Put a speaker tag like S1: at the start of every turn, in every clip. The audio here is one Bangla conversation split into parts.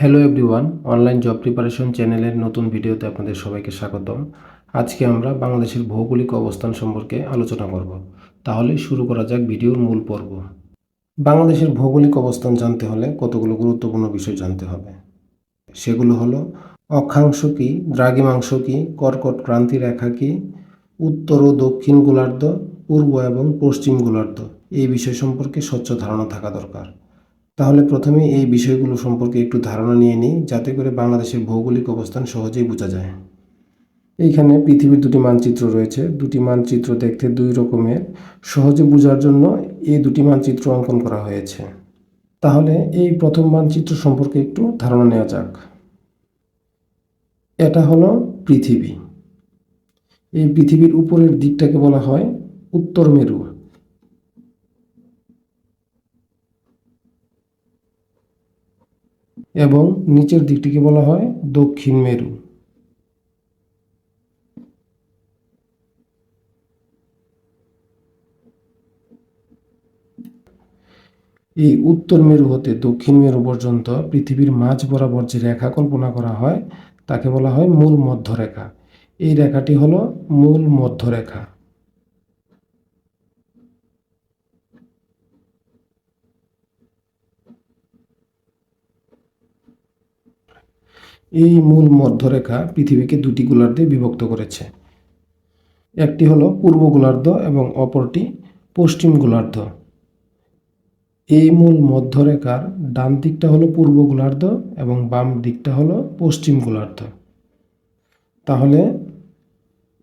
S1: Hello everyone online job preparation চ্যানেলের নতুন ভিডিওতে আপনাদের সবাইকে স্বাগতম। আজকে আমরা বাংলাদেশের ভৌগোলিক অবস্থান সম্পর্কে আলোচনা করব। তাহলে শুরু করা যাক ভিডিওর মূল পর্ব। বাংলাদেশের ভৌগোলিক অবস্থান জানতে হলে কতগুলো গুরুত্বপূর্ণ বিষয় জানতে হবে। সেগুলো হলো, অক্ষাংশ কি, দ্রাঘিমাংশ কি, কর্কট ক্রান্তি রেখা কি, উত্তর ও দক্ষিণ গোলার্ধ, পূর্ব এবং পশ্চিম গোলার্ধ, এই বিষয় সম্পর্কে স্বচ্ছ ধারণা থাকা দরকার। তাহলে প্রথমে এই বিষয়গুলো সম্পর্কে একটু ধারণা নিয়ে নিই, যাতে করে বাংলাদেশের ভৌগোলিক অবস্থান সহজেই বোঝা যায়। এইখানে পৃথিবীর দুটি মানচিত্র রয়েছে। দুটি মানচিত্র দেখতে দুই রকমের। সহজে বোঝার জন্য এই দুটি মানচিত্র অঙ্কন করা হয়েছে। তাহলে এই প্রথম মানচিত্র সম্পর্কে একটু ধারণা নেওয়া যাক। এটা হলো পৃথিবী। এই পৃথিবীর উপরের দিকটাকে বলা হয় উত্তর মেরু। এবং নিচের দিকটিকে বলা হয় দক্ষিণ মেরু। এই উত্তর মেরু হতে দক্ষিণ মেরু পর্যন্ত পৃথিবীর মাঝ বরাবর যে রেখা কল্পনা করা হয়, তাকে বলা হয় মূল মধ্যরেখা। এই রেখাটি হলো মূল মধ্যরেখা। এই মূল মধ্যরেখা পৃথিবীকে দুটি গোলার্ধে বিভক্ত করেছে। একটি হলো পূর্ব গোলার্ধ এবং অপরটি পশ্চিম গোলার্ধ। এই মূল মধ্যরেখার ডান দিকটা হলো পূর্ব গোলার্ধ এবং বাম দিকটা হলো পশ্চিম গোলার্ধ। তাহলে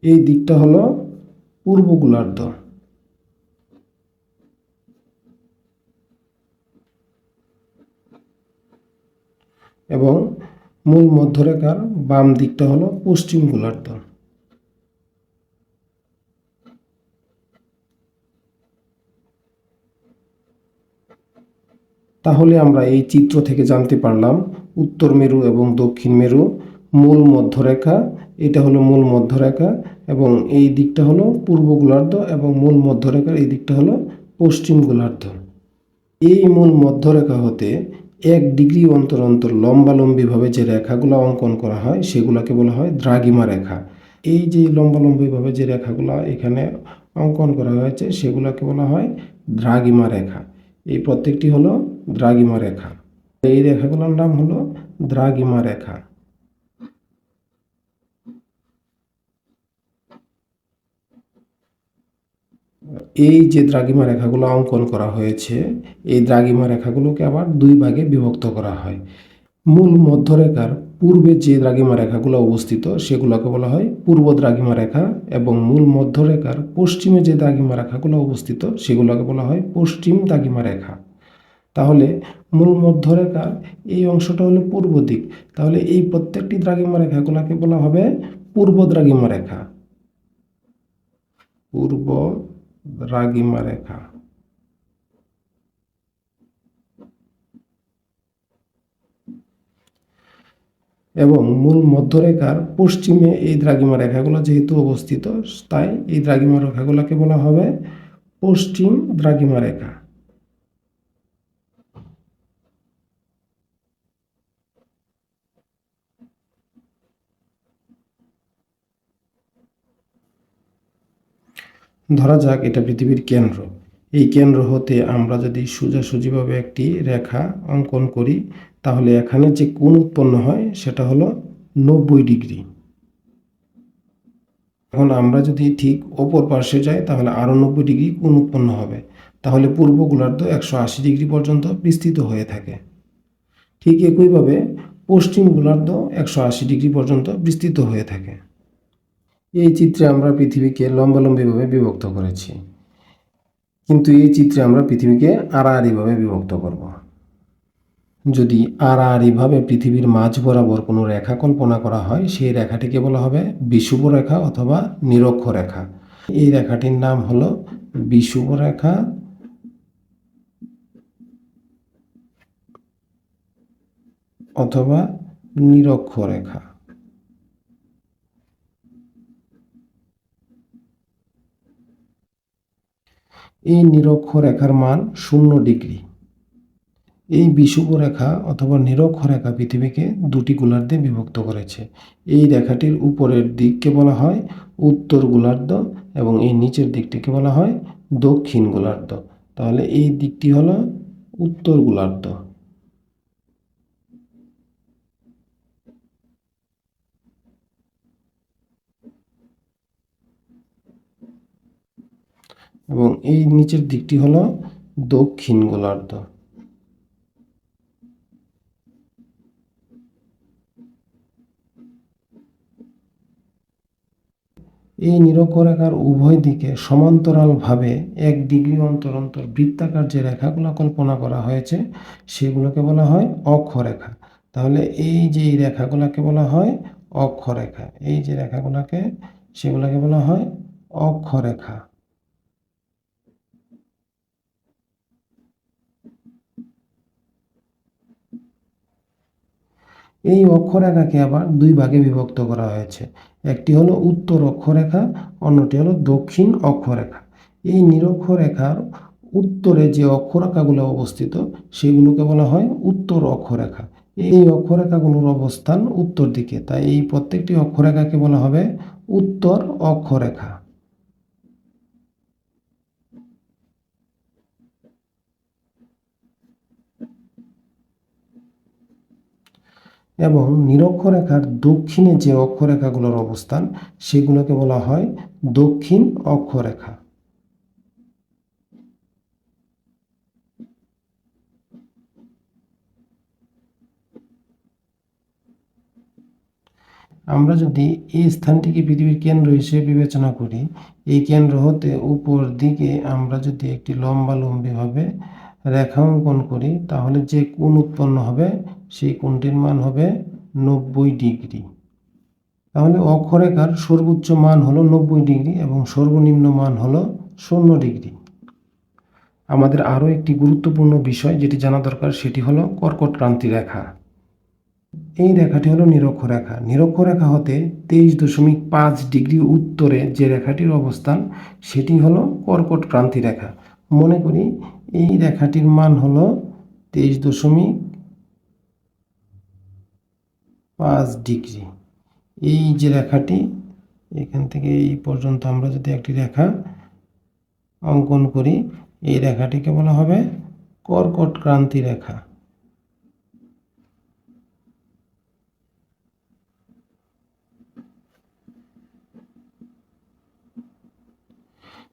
S1: এই দিকটা হলো পূর্ব গোলার্ধ। এবং মূল মধ্যরেখার বাম দিকটা হলো পশ্চিম গোলার্ধ। তাহলে আমরা এই চিত্র থেকে জানতে পারলাম উত্তর মেরু এবং দক্ষিণ মেরু মূল মধ্যরেখা, এটা হলো মূল মধ্যরেখা এবং এই দিকটা হলো পূর্ব গোলার্ধ এবং মূল মধ্যরেখার এই দিকটা হলো পশ্চিম গোলার্ধ। এই মূল মধ্যরেখা হতে এক ডিগ্রি অন্তর অন্তর লম্বালম্বিভাবে যে রেখাগুলো অঙ্কন করা হয়, সেগুলোকে বলা হয় দ্রাগিমা রেখা। এই যে লম্বালম্বিভাবে যে রেখাগুলো এখানে অঙ্কন করা হয়েছে, সেগুলোকে বলা হয় দ্রাগিমা রেখা। এই প্রত্যেকটি হলো দ্রাগিমা রেখা। এই রেখাগুলোর নাম হলো দ্রাগিমা রেখা। এই যে দ্রাঘিমা রেখাগুলো অঙ্কন করা হয়েছে, এই দ্রাঘিমা রেখাগুলোকে আবার দুই ভাগে বিভক্ত করা হয়। মূল মধ্যরেখার পূর্বে যে দ্রাঘিমা রেখাগুলো অবস্থিত, সেগুলোকে বলা হয় পূর্ব দ্রাঘিমা রেখা এবং মূল মধ্যরেখার পশ্চিমে যে দ্রাঘিমা রেখাগুলো অবস্থিত, সেগুলোকে বলা হয় পশ্চিম দ্রাঘিমা রেখা। তাহলে মূল মধ্যরেখার এই অংশটা হলো পূর্ব দিক। তাহলে এই প্রত্যেকটি দ্রাঘিমা রেখাগুলোকে বলা হবে পূর্ব দ্রাঘিমা রেখা। পূর্ব দ্রাঘিমা রেখা এবং মূল মধ্যরেখার পশ্চিমে এই দ্রাগিমা রেখাগুলো যেহেতু অবস্থিত, তাই এই দ্রাগিমা রেখাগুলোকে বলা হবে পশ্চিম দ্রাগিমা রেখা ধরা যাক এটা পৃথিবীর কেন্দ্র। এই কেন্দ্র হতে আমরা যদি সোজাসুজিভাবে একটি রেখা অঙ্কন করি, তাহলে এখানে যে কোণ উৎপন্ন হয় সেটা হলো নব্বই ডিগ্রি। এখন আমরা যদি ঠিক অপর পার্শ্বে যাই, তাহলে আরও নব্বই ডিগ্রি কোণ উৎপন্ন হবে। তাহলে পূর্ব গোলার্ধ একশো আশি ডিগ্রি পর্যন্ত বিস্তৃত হয়ে থাকে। ঠিক একইভাবে পশ্চিম গোলার্ধ একশো আশি ডিগ্রি পর্যন্ত বিস্তৃত হয়ে থাকে। এই চিত্রে আমরা পৃথিবীকে লম্বালম্বিভাবে বিভক্ত করেছি। কিন্তু এই চিত্রে আমরা পৃথিবীকে আড়াআড়িভাবে বিভক্ত করব। যদি আড়াআড়িভাবে পৃথিবীর মাঝ বরাবর কোনো রেখা কল্পনা করা হয়, সেই রেখাটিকে বলা হবে? বিষুব রেখা অথবা নিরক্ষ রেখা। এই রেখাটির নাম হলো বিষুব রেখা। অথবা নিরক্ষ রেখা। এই নিরক্ষরেখার মান শূন্য ডিগ্রি। এই বিষুব রেখা অথবা নিরক্ষরেখা পৃথিবীকে দুটি গোলার্ধে বিভক্ত করেছে। এই রেখাটির উপরের দিককে বলা হয় উত্তর গোলার্ধ এবং এই নিচের দিকটিকে বলা হয় দক্ষিণ গোলার্ধ। তাহলে এই দিকটি হলো উত্তর গোলার্ধ। এবং এই নিচের দিকটি হলো দক্ষিণ গোলার্ধ। এই নিরক্ষরেখার উভয় দিকে সমান্তরালভাবে এক ডিগ্রি অন্তর অন্তর বৃত্তাকার যে রেখাগুলো কল্পনা করা হয়েছে, সেগুলোকে বলা হয় অক্ষরেখা। তাহলে এই যে রেখাগুলোকে বলা হয় অক্ষরেখা, এই যে রেখাগুলোকে, সেগুলোকে বলা হয় অক্ষরেখা। এই অক্ষরেখাকে আবার দুই ভাগে বিভক্ত করা হয়েছে। একটি হলো উত্তর অক্ষরেখা, অন্যটি হলো দক্ষিণ অক্ষরেখা। এই নিরক্ষরেখার উত্তরে যে অক্ষরেখাগুলো অবস্থিত, সেগুলোকে বলা হয় উত্তর অক্ষরেখা। এই অক্ষরেখাগুলোর অবস্থান উত্তর দিকে, তাই এই প্রত্যেকটি অক্ষরেখাকে বলা হবে উত্তর অক্ষরেখা। এবং নিরক্ষরেখার দক্ষিণে যে অক্ষরেখাগুলোর অবস্থান, সেগুলোকে বলা হয় দক্ষিণ অক্ষরেখা। আমরা যদি এই স্থানটিকে পৃথিবীর কেন্দ্র হিসেবে বিবেচনা করি, এই কেন্দ্র হতে উপর দিকে আমরা যদি একটি লম্বা রেখা অঙ্কন করি, তাহলে যে কোণ উৎপন্ন হবে, সেই কোণটির মান হবে নব্বই ডিগ্রি। তাহলে অক্ষরেখার সর্বোচ্চ মান হলো নব্বই ডিগ্রি এবং সর্বনিম্ন মান হলো শূন্য ডিগ্রি। আমাদের আরও একটি গুরুত্বপূর্ণ বিষয় যেটি জানা দরকার, সেটি হলো কর্কট ক্রান্তি রেখা। এই রেখাটি হলো নিরক্ষরেখা নিরক্ষরেখা হতে তেইশ দশমিক পাঁচ ডিগ্রি উত্তরে যে রেখাটির অবস্থান, সেটি হলো কর্কট ক্রান্তি রেখা। মনে করি এই রেখাটির মান হলো তেইশ দশমিক পাঁচ ডিগ্রি। এই যে রেখাটি, এখান থেকে এই পর্যন্ত আমরা যদি একটি রেখা অঙ্কন করি, এই রেখাটিকে বলা হবে কর্কট ক্রান্তি রেখা।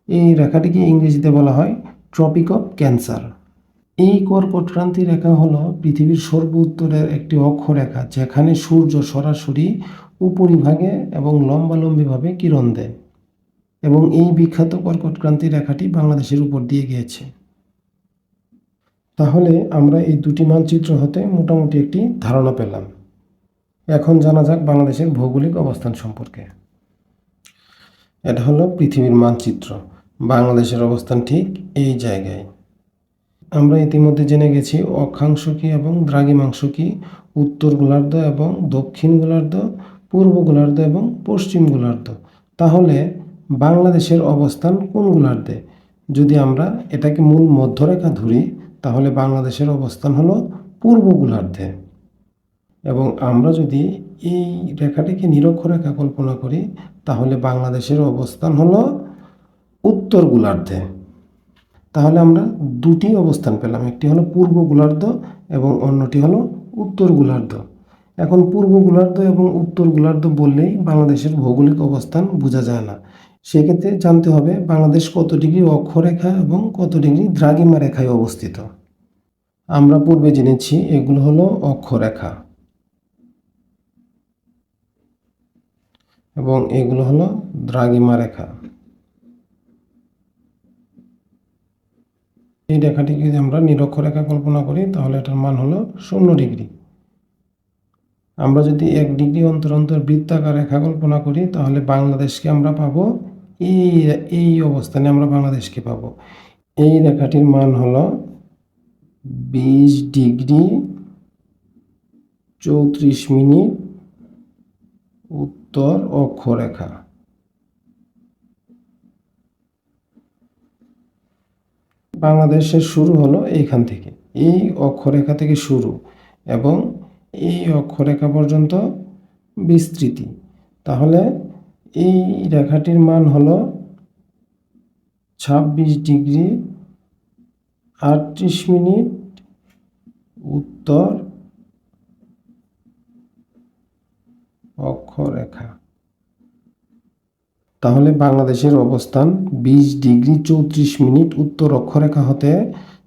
S1: এই রেখাটিকে ইংরেজিতে বলা হয় ট্রপিক অফ ক্যান্সার এই কর্কট ক্রান্তি রেখা হলো পৃথিবীর সর্ব উত্তরের একটি অক্ষরেখা যেখানে সূর্য সরাসরি উপরিভাগে এবং লম্বালম্বিভাবে কিরণ দেয়। এবং এই বিখ্যাত কর্কট ক্রান্তি রেখাটি বাংলাদেশের উপর দিয়ে গিয়েছে। তাহলে আমরা এই দুটি মানচিত্র হতে মোটামুটি একটি ধারণা পেলাম। এখন জানা যাক বাংলাদেশের ভৌগোলিক অবস্থান সম্পর্কে। এটা হলো পৃথিবীর মানচিত্র। বাংলাদেশের অবস্থান ঠিক এই জায়গায়। আমরা ইতিমধ্যে জেনে গেছি অক্ষাংশ কি এবং দ্রাঘিমাংশ কী উত্তর গোলার্ধ এবং দক্ষিণ গোলার্ধ, পূর্ব গোলার্ধ এবং পশ্চিম গোলার্ধ। তাহলে বাংলাদেশের অবস্থান কোন গোলার্ধে? যদি আমরা এটাকে মূল মধ্যরেখা ধরি, তাহলে বাংলাদেশের অবস্থান হলো পূর্ব গোলার্ধে। এবং আমরা যদি এই রেখাটিকে নিরক্ষরেখা কল্পনা করি, তাহলে বাংলাদেশের অবস্থান হলো উত্তর গোলার্ধে। তাহলে আমরা দুটি অবস্থান পেলাম, একটি হলো পূর্ব গোলার্ধ এবং অন্যটি হলো উত্তর গোলার্ধ। এখন পূর্ব গোলার্ধ এবং উত্তর গোলার্ধ বললেই বাংলাদেশের ভৌগোলিক অবস্থান বোঝা যায় না। সেক্ষেত্রে জানতে হবে বাংলাদেশ কত ডিগ্রি অক্ষরেখা এবং কত ডিগ্রি দ্রাঘিমা রেখায় অবস্থিত। আমরা পূর্বে জেনেছি এগুলো হলো অক্ষরেখা এবং এগুলো হলো দ্রাঘিমা রেখা। এই রেখাটিকে যদি আমরা নিরক্ষরেখা কল্পনা করি, তাহলে এটার মান হলো শূন্য ডিগ্রি। আমরা যদি এক ডিগ্রি অন্তর অন্তর বৃত্তাকার রেখা কল্পনা করি, তাহলে বাংলাদেশকে আমরা পাবো এই এই অবস্থানে আমরা বাংলাদেশকে পাবো। এই রেখাটির মান হলো বিশ ডিগ্রি চৌত্রিশ মিনিট উত্তর অক্ষরেখা। বাংলাদেশের শুরু হলো এইখান থেকে। এই অক্ষরেখা থেকে শুরু এবং এই অক্ষরেখা পর্যন্ত বিস্তৃতি। তাহলে এই রেখাটির মান হলো ছাব্বিশ ডিগ্রি আটত্রিশ মিনিট উত্তর অক্ষরেখা। তাহলে বাংলাদেশের অবস্থান বিশ ডিগ্রি চৌত্রিশ মিনিট উত্তর অক্ষরেখা হতে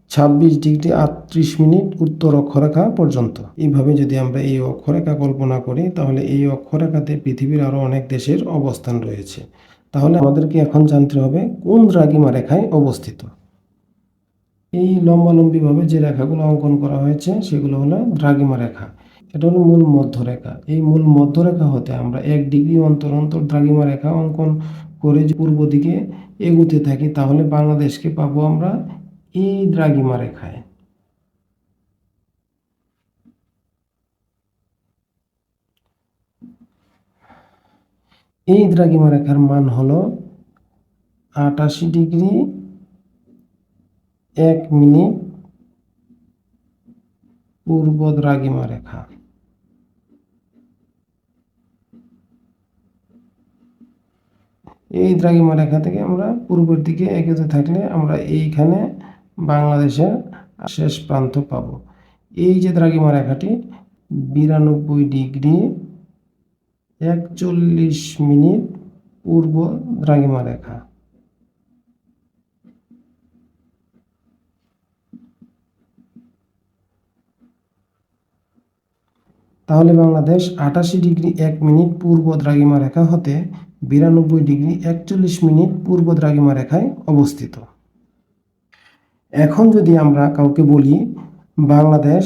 S1: ছাব্বিশ ডিগ্রি আটত্রিশ মিনিট উত্তর অক্ষরেখা পর্যন্ত। এইভাবে যদি আমরা এই অক্ষরেখা কল্পনা করি, তাহলে এই অক্ষরেখাতে পৃথিবীর আরও অনেক দেশের অবস্থান রয়েছে। তাহলে আমাদেরকে এখন জানতে হবে কোন দ্রাঘিমা রেখায় অবস্থিত। এই লম্বালম্বিভাবে যে রেখাগুলো অঙ্কন করা হয়েছে, সেগুলো হলো দ্রাঘিমা রেখা। এটা হলো মূল মধ্যরেখা। এই মূল মধ্যরেখা হতে আমরা এক ডিগ্রি অন্তর অন্তর দ্রাঘিমা রেখা অঙ্কন করে পূর্ব দিকে এগুতে থাকি, তাহলে বাংলাদেশকে পাবো আমরা এই দ্রাঘিমা রেখায়। এই দ্রাঘিমা রেখার মান হলো আটাশি ডিগ্রি এক মিনিট পূর্ব দ্রাঘিমা রেখা। এই দ্রাঘিমা রেখা থেকে আমরা পূর্বের দিকে এগোতে থাকলে আমরা এইখানে বাংলাদেশের শেষ প্রান্ত পাব। এই যে দ্রাঘিমা রেখাটি, বিরানব্বই ডিগ্রি একচল্লিশ মিনিট পূর্ব দ্রাঘিমা রেখা। তাহলে বাংলাদেশ আটাশি ডিগ্রি এক মিনিট পূর্ব দ্রাঘিমা রেখা হতে বিরানব্বই ডিগ্রি একচল্লিশ মিনিট পূর্ব দ্রাঘিমা রেখায় অবস্থিত। এখন যদি আমরা কাউকে বলি, বাংলাদেশ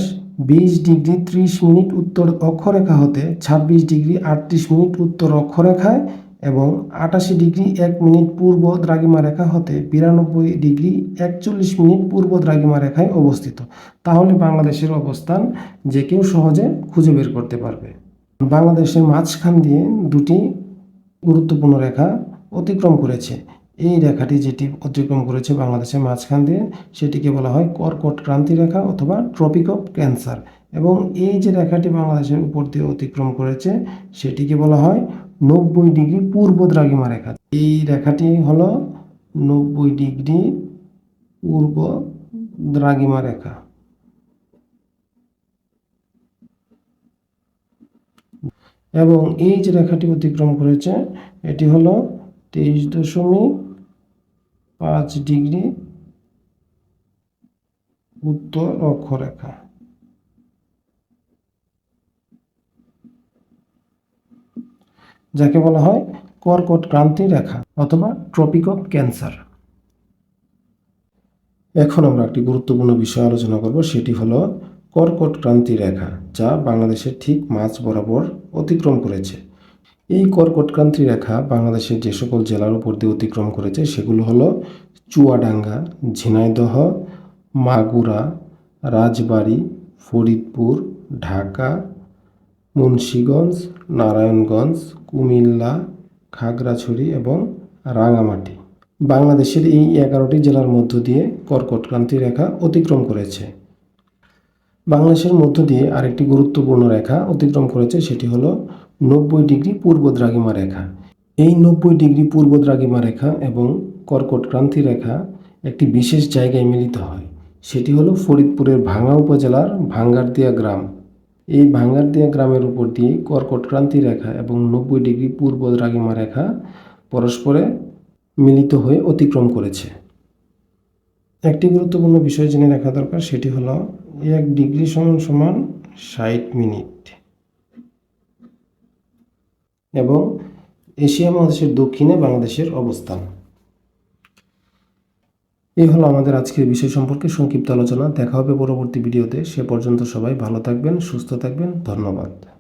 S1: বিশ ডিগ্রি ত্রিশ মিনিট উত্তর অক্ষরেখা হতে ছাব্বিশ ডিগ্রি আটত্রিশ মিনিট উত্তর অক্ষরেখায় এবং আটাশি ডিগ্রি এক মিনিট পূর্ব দ্রাঘিমা রেখা হতে বিরানব্বই ডিগ্রি একচল্লিশ মিনিট পূর্ব দ্রাঘিমা রেখায় অবস্থিত। তাহলে বাংলাদেশের অবস্থান যে কেউ সহজে খুঁজে বের করতে পারবে। বাংলাদেশের মাঝখান দিয়ে দুটি গুরুত্বপূর্ণ রেখা অতিক্রম করেছে। এই রেখাটি যেটি অতিক্রম করেছে বাংলাদেশের মাঝখান দিয়ে, সেটিকে বলা হয় কর্কট ক্রান্তি রেখা অথবা ট্রপিক অফ ক্যান্সার এবং এই যে রেখাটি বাংলাদেশের উপর দিয়ে অতিক্রম করেছে, সেটিকে বলা হয় নব্বই ডিগ্রি পূর্ব দ্রাঘিমা রেখা। এই রেখাটি হলো নব্বই ডিগ্রি পূর্ব দ্রাঘিমা রেখা। এবং এই যে রেখাটি অতিক্রম করেছে, এটি হলো তেইশ দশমিক পাঁচ ডিগ্রি উত্তর অক্ষরেখা। যাকে বলা হয় কর্কট ক্রান্তি রেখা অথবা ট্রপিক অফ ক্যান্সার। এখন আমরা একটি গুরুত্বপূর্ণ বিষয় আলোচনা করব, সেটি হলো কর্কট ক্রান্তি রেখা, যা বাংলাদেশের ঠিক মাঝ বরাবর অতিক্রম করেছে। এই কর্কটক্রান্তি রেখা বাংলাদেশের যে সকল জেলার উপর দিয়ে অতিক্রম করেছে, সেগুলো হলো চুয়াডাঙ্গা, ঝিনাইদহ, মাগুরা, রাজবাড়ী, ফরিদপুর, ঢাকা, মুন্সীগঞ্জ, নারায়ণগঞ্জ, কুমিল্লা, খাগড়াছড়ি এবং রাঙামাটি বাংলাদেশের এই এগারোটি জেলার মধ্য দিয়ে কর্কটক্রান্তি রেখা অতিক্রম করেছে। বাংলাদেশের মধ্য দিয়ে আরেকটি গুরুত্বপূর্ণ রেখা অতিক্রম করেছে সেটি হলো নব্বই ডিগ্রি পূর্ব দ্রাঘিমা রেখা। এই নব্বই ডিগ্রি পূর্ব দ্রাঘিমা রেখা এবং কর্কট ক্রান্তি রেখা একটি বিশেষ জায়গায় মিলিত হয়। সেটি হলো ফরিদপুরের ভাঙ্গা উপজেলার ভাঙ্গারদিয়া গ্রাম। এই ভাঙ্গারদিয়া গ্রামের উপর দিয়ে কর্কট ক্রান্তি রেখা এবং নব্বই ডিগ্রি পূর্ব দ্রাঘিমা রেখা পরস্পরে মিলিত হয়ে অতিক্রম করেছে। একটি গুরুত্বপূর্ণ বিষয় জেনে রাখা দরকার, সেটি হলো এক ডিগ্রি সমান সমান ষাট মিনিট। এবং এশিয়া মহাদেশের দক্ষিণে বাংলাদেশের অবস্থান। এই হলো আমাদের আজকের বিষয় সম্পর্কে সংক্ষিপ্ত আলোচনা। দেখা হবে পরবর্তী ভিডিওতে। সে পর্যন্ত সবাই ভালো থাকবেন, সুস্থ থাকবেন। ধন্যবাদ।